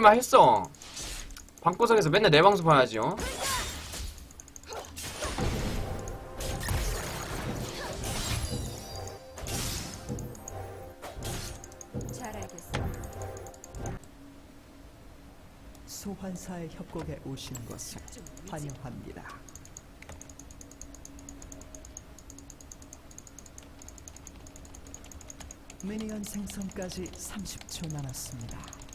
만 했어. 방구석에서 맨날 내 방송 봐야지, 어? 잘 알겠어. 소환사의 협곡에 오신 것을 환영합니다. 미니언 생성까지 30초 남았습니다.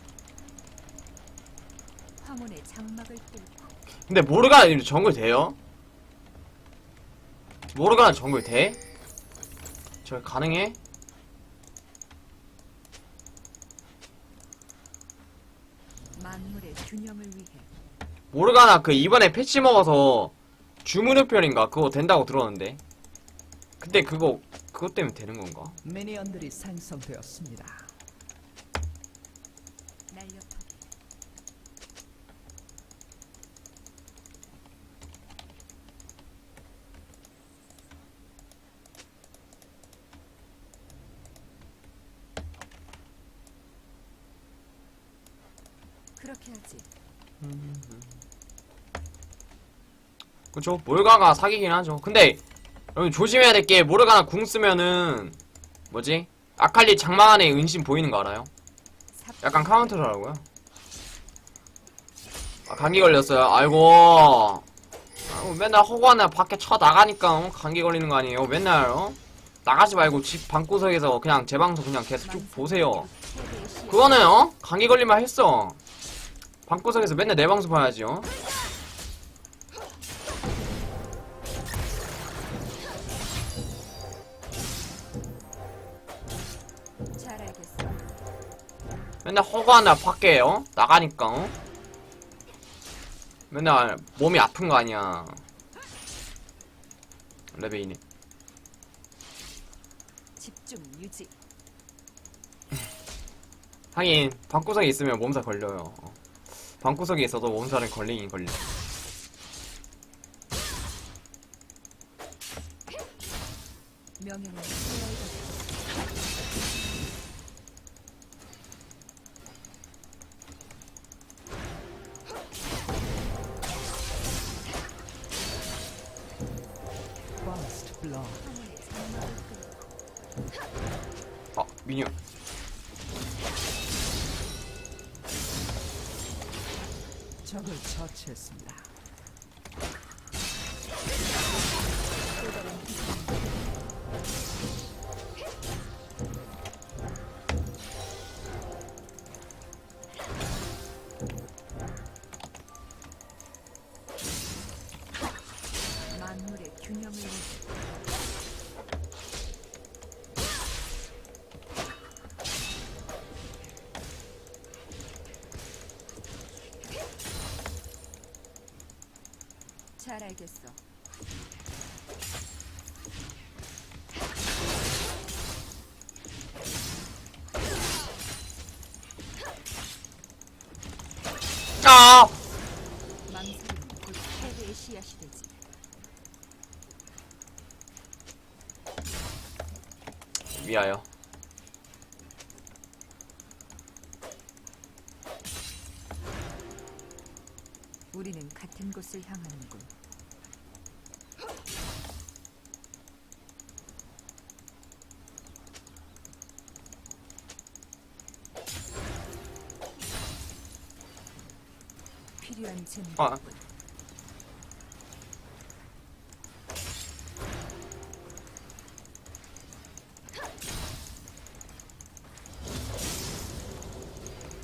황혼의 장막을 뚫고 근데 모르가나 이거 정글 돼요? 모르가나 정글 돼? 저 가능해? 만물의 균형을 위해 모르가나 그 이번에 패치 먹어서 주문흡혈인가 그거 된다고 들었는데 근데 그거 그것 때문에 되는 건가? 미니언들이 생성되었습니다. 날렵하게 그렇게 하지. 그쵸 모르가가 사기긴 하죠 근데 여러분 조심해야 될 게 모르가나 궁 쓰면은 뭐지? 아칼리 장막 안에 은신 보이는 거 알아요? 삽- 약간 카운터라고요 아, 감기 걸렸어요 아이고 아이고 맨날 허구하나 밖에 쳐 나가니까 어? 감기 걸리는 거 아니에요 맨날 어? 나가지 말고 집 방구석에서 그냥 제 방송 그냥 계속 쭉 보세요. 그거는 어? 감기 걸리면 했어 방구석에서 맨날 내 방송 봐야지 어? 맨날 허구하나 밖에 어? 나가니까 어? 맨날 몸이 아픈 거 아니야 레베이네 집중 유지. 하긴 방구석에 있으면 몸살 걸려요 어. 방구석에 있어도 몸살은 걸리긴 걸려 잘 알겠어. 아 망설임은 곧 패배의 씨앗이 되지. 미아요 우리는 같은 곳을 향하는군. 아.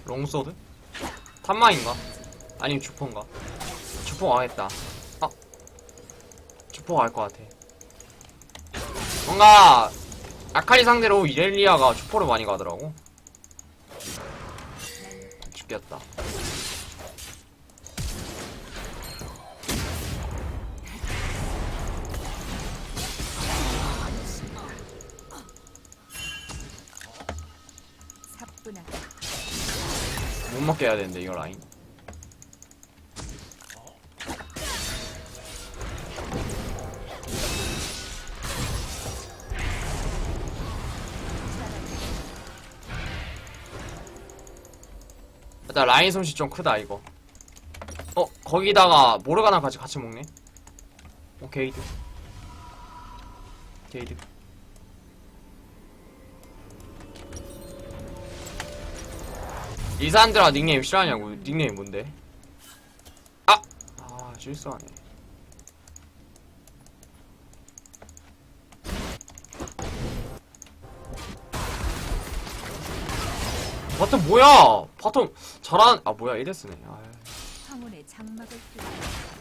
롱소드? 탑마인가? 아니면 주포인가? 주포 가겠다. 아. 주포 갈것 같아. 뭔가, 아카리 상대로 이렐리아가 주포를 많이 가더라고. 죽겠다. 해야 되는데, 이거 라인. 일단 라인 손실 좀 크다 이거. 어 거기다가 모르가나 같이 같이 먹네? 오 게이드. 게이드 이 사람들아 닉네임 싫어하냐고. 닉네임 뭔데? 아! 아 실수하네. 바텀 뭐야? 바텀 잘한 아 뭐야? 이랬으네. 아, 황혼의 장막을 뚫고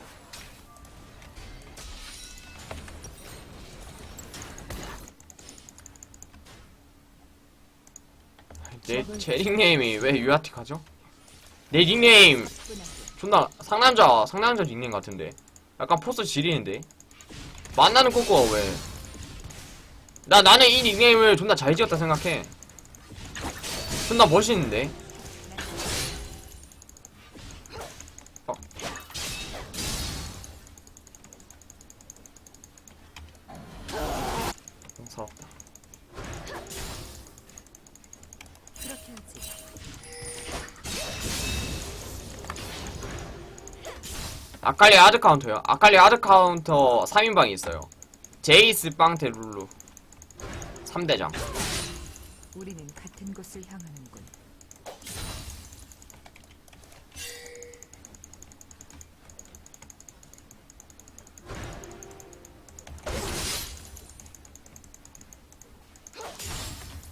내, 제 닉네임이 왜 유아틱하죠? 내 닉네임 존나 상남자 상남자 닉네임 같은데 약간 포스 지리는데 만나는 꼬꼬가 왜? 나 나는 이 닉네임을 존나 잘 지었다 생각해. 존나 멋있는데. 아칼리 아드 카운터요. 아칼리 아드 카운터 3인방이 있어요. 제이스 빵테 룰루 3대장. 우리는 같은 곳을 향하는군.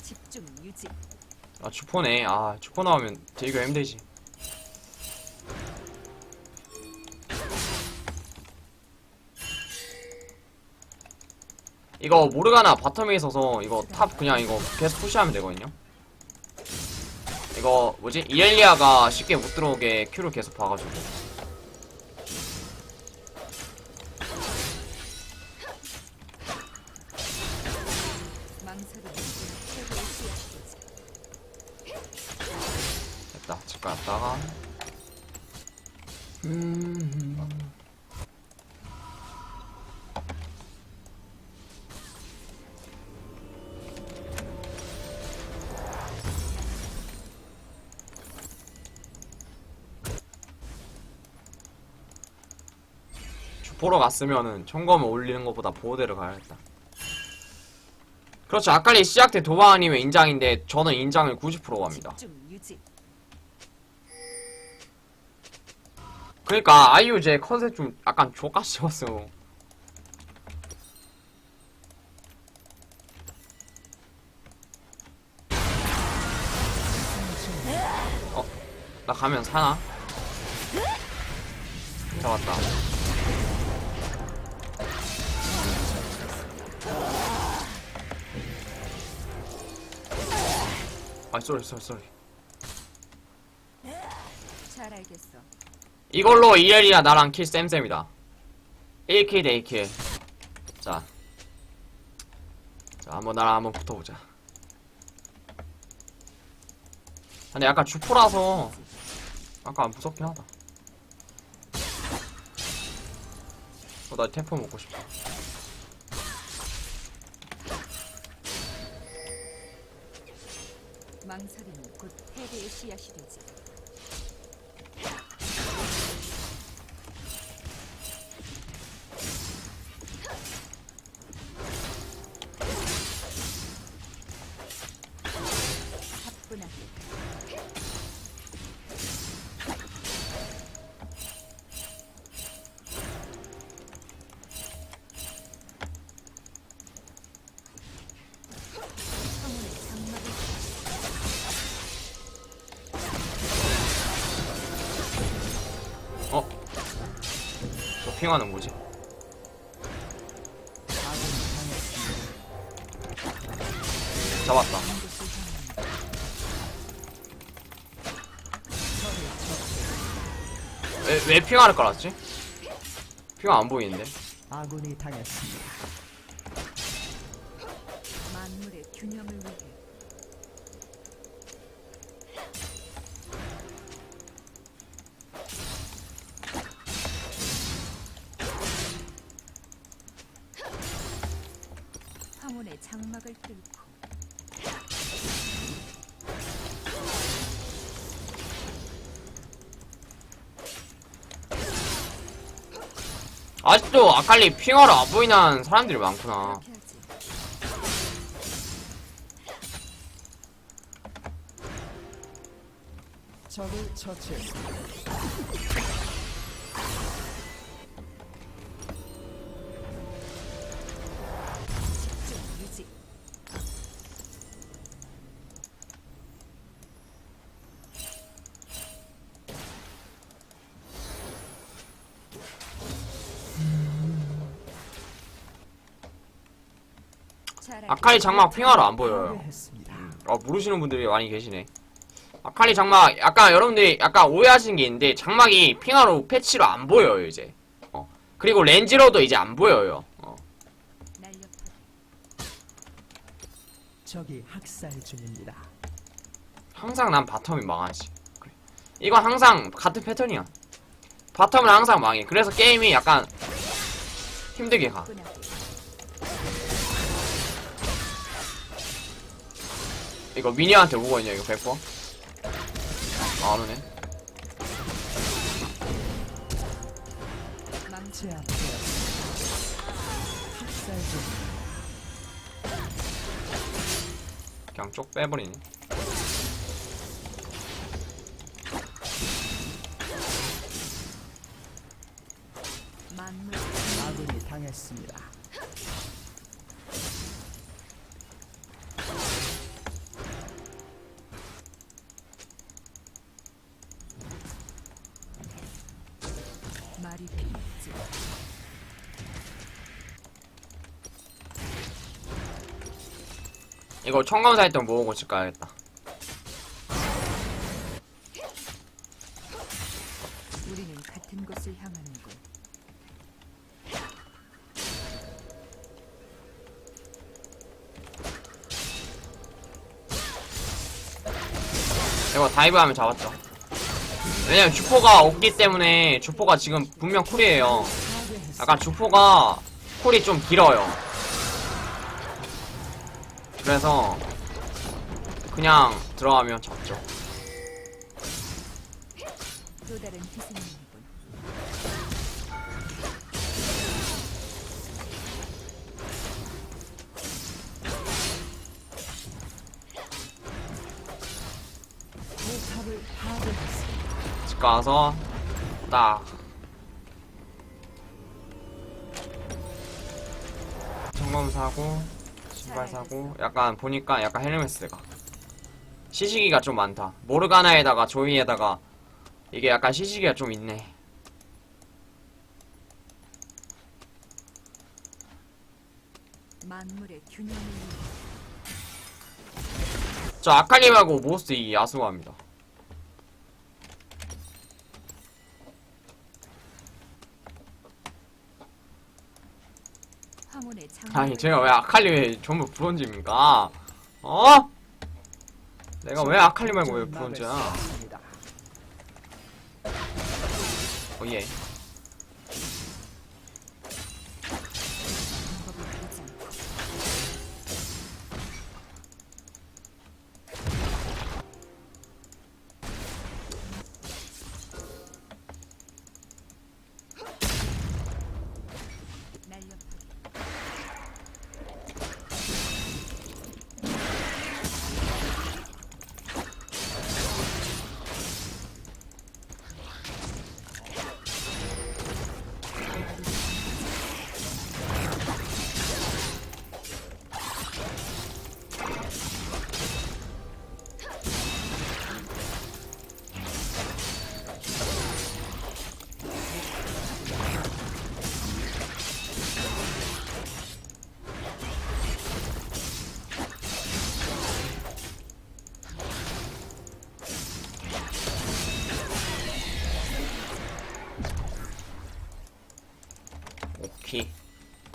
집중 유지. 아 주포네. 아 주포 나오면 되기가 힘들지. 이거 모르가나 바텀에 있어서 이거 탑 그냥 이거 계속 푸시하면 되거든요. 이거 뭐지 이엘리아가 쉽게 못 들어오게 큐를 계속 봐가지고. 됐다 집 갔다가 음 주포로 갔으면은 총검을 올리는 것보다 보호대를 가야겠다. 그렇죠. 아칼리 시작 때 도방 아니면 인장인데 저는 인장을 90% 갑니다. 그러니까 아이유 제 컨셉 좀 약간 족같이 씹었어. 어, 나 가면 사나? 잡았다. 아, 쏘리, 쏘리, 쏘리. 잘 알겠어. 이걸로 이엘이랑 나랑 킬 쌤쌤이다. 1킬 대 1킬. 자. 자, 한번 나랑 한번 붙어보자. 근데 약간 주포라서 약간 무섭긴 하다. 어, 나 템포 먹고 싶다. 망설이는 곧 패배의 씨앗이 되지. 핑하는 뭐지? 잡았다. 왜, 왜 핑하를 깔았지? 핑하 안 보이는데? 아군이 당했습니다. 아직도 아칼리 핑어로 안 보이는 사람들이 많구나. 적을 처치 아칼리 장막 핑어로 안 보여요. 파괴했습니다. 어, 모르시는 분들이 많이 계시네. 아칼리 장막, 약간 여러분들이 약간 오해하시는 게 있는데, 장막이 핑하로 패치로 안 보여요, 이제. 어. 그리고 렌즈로도 이제 안 보여요. 어. 적이 학살 중입니다. 항상 난 바텀이 망하지. 그래. 이건 항상 같은 패턴이야. 바텀은 항상 망해. 그래서 게임이 약간 힘들게 가. 이거 미니한테 오고 있냐, 이거 100%? 안 오네. 그냥 쪽 빼버리네. 만물. 아군이 당했습니다. 이거 청검사 했던 모으고 집 가야겠다. 우리는 같은 곳을 향하는군. 이거 다이브 하면 잡았죠. 왜냐면 주포가 없기 때문에 주포가 지금 분명 쿨이에요. 약간 주포가 쿨이 좀 길어요. 그래서 그냥 들어가면 잡죠. 또 다른 희생이군. 포탑을 파괴했습니다. 집 가서 딱 점검 사고 신발 사고 약간 보니까 약간 헬메스가 시시기가 좀 많다. 모르가나에다가 조이에다가 이게 약간 시시기가 좀 있네. 만물의 균형을 저 아칼림하고 모스트 이 야수합니다. 황혼의 장. 아니 제가 왜 아칼림에 전부 브론즈입니까? 어? 내가 왜 아칼리 말고 왜 브론즈야? 막았습니다. 어예.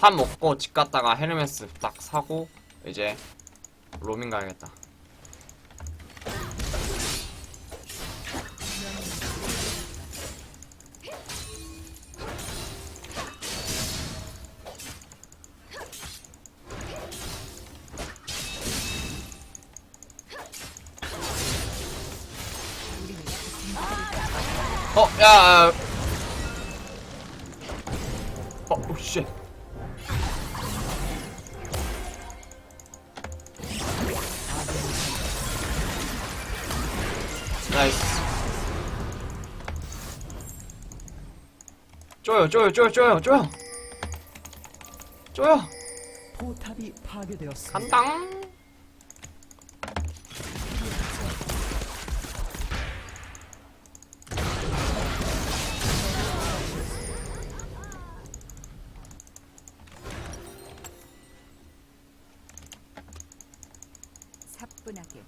탑 먹고 집 갔다가 헤르메스 딱 사고 이제 로밍 가야겠다. 어, 야, 야. 어, 오, 쉣. 쪼여, 쪼여, 쪼여, 쪼여, 쪼여. 쪼여. 포탑이 파괴되었습니다. 간당. 사뿐하게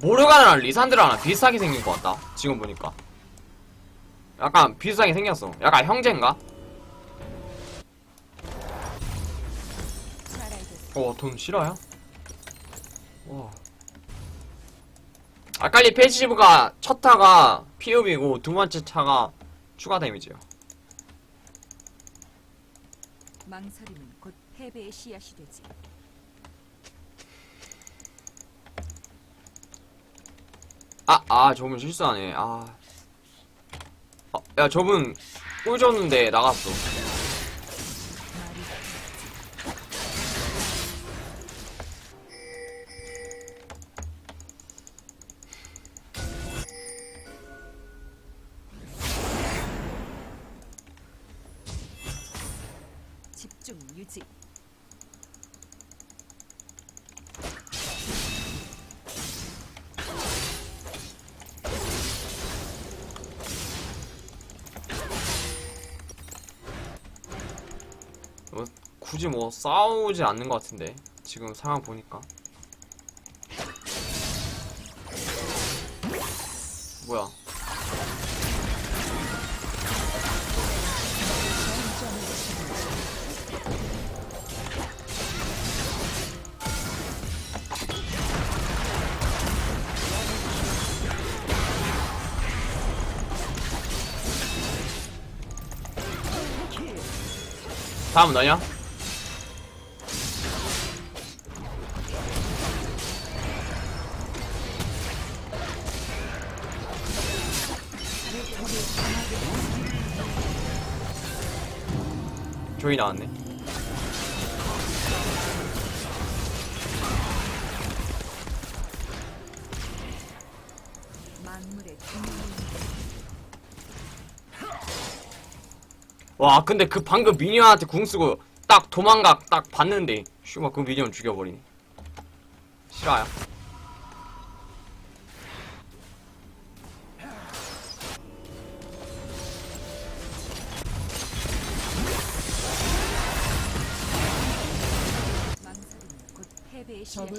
모르가나랑 리산드라랑 비슷하게 생긴 것 같다. 지금 보니까. 약간 비슷하게 생겼어. 약간 형제인가? 잘 알겠어. 어, 돈 싫어요? 와. 아칼리 패시브가 첫 타가 피읍이고 두 번째 차가 추가 데미지요. 망설임은 곧 패배의 씨앗이 되지. 아, 아, 저분 실수하네. 아. 어, 야, 저분 꿀 줬는데 나갔어. 뭐 싸우지 않는 것 같은데. 지금 상황 보니까. 뭐야. 다음 너냐? 조이 나왔네. 와 근데 그 방금 미니언한테 궁 쓰고 딱 도망가 딱 봤는데 슈마 그 미니언 죽여버리네. 싫어요. 적을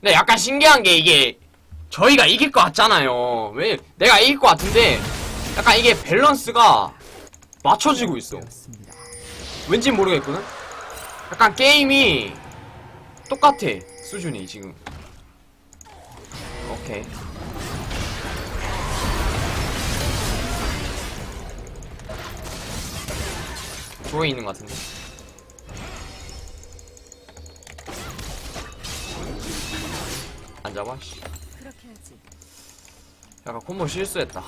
근데 약간 신기한 게 이게 저희가 이길 것 같잖아요. 왜 내가 이길 것 같은데 약간 이게 밸런스가 맞춰지고 있어. 왠지 모르겠거든. 약간 게임이 똑같아 수준이 지금. 오케이. 조에 있는 것 같은데. 안 잡아? 씨. 약간 콤보 실수했다.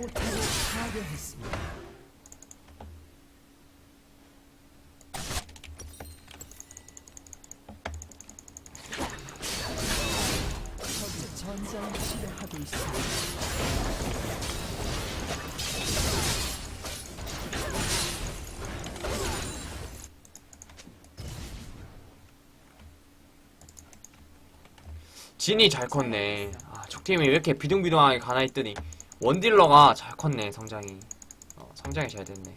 포탑을 파괴했습니다. 진이 잘 컸네. 아, 적팀이 왜 이렇게 비둥비둥하게 가나 했더니. 원딜러가 잘 컸네 성장이. 어, 성장이 잘 됐네.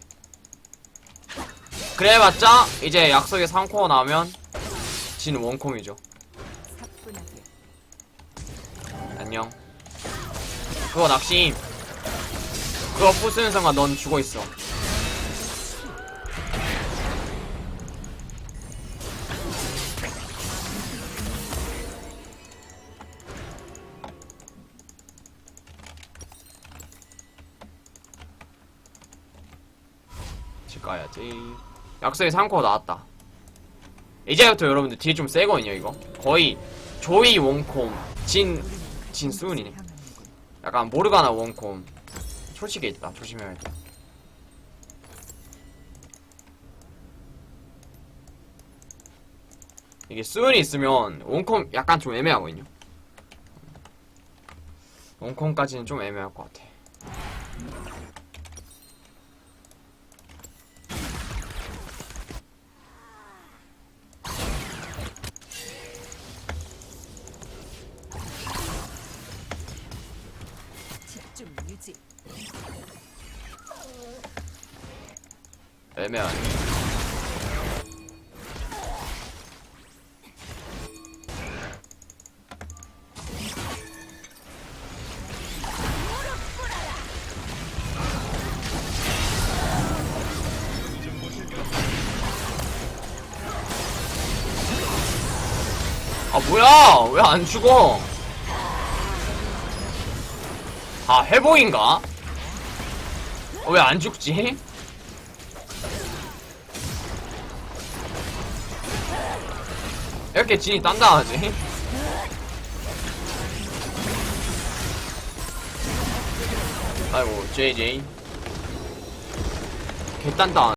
그래봤자 이제 약속의 3코어 나오면 진 원콤이죠. 안녕. 그거 낚시임. 그거 부수는 순간 넌 죽어있어. 약속의 3코어 나왔다. 이제부터 여러분들 딜 좀 세거든요, 이거. 거의 조이 원콤, 진, 진 수은이네. 향하는군. 약간 모르가나 원콤 초식에 있다 조심해야 돼 이게 수은이 있으면 원콤 약간 좀 애매하거든요 원콤까지는 좀 애매할 것 같아 뭐야 왜 안 죽어 아 회복인가? 왜안 죽지? 이렇게 진이 단단하지? 아이고 JJ 개단단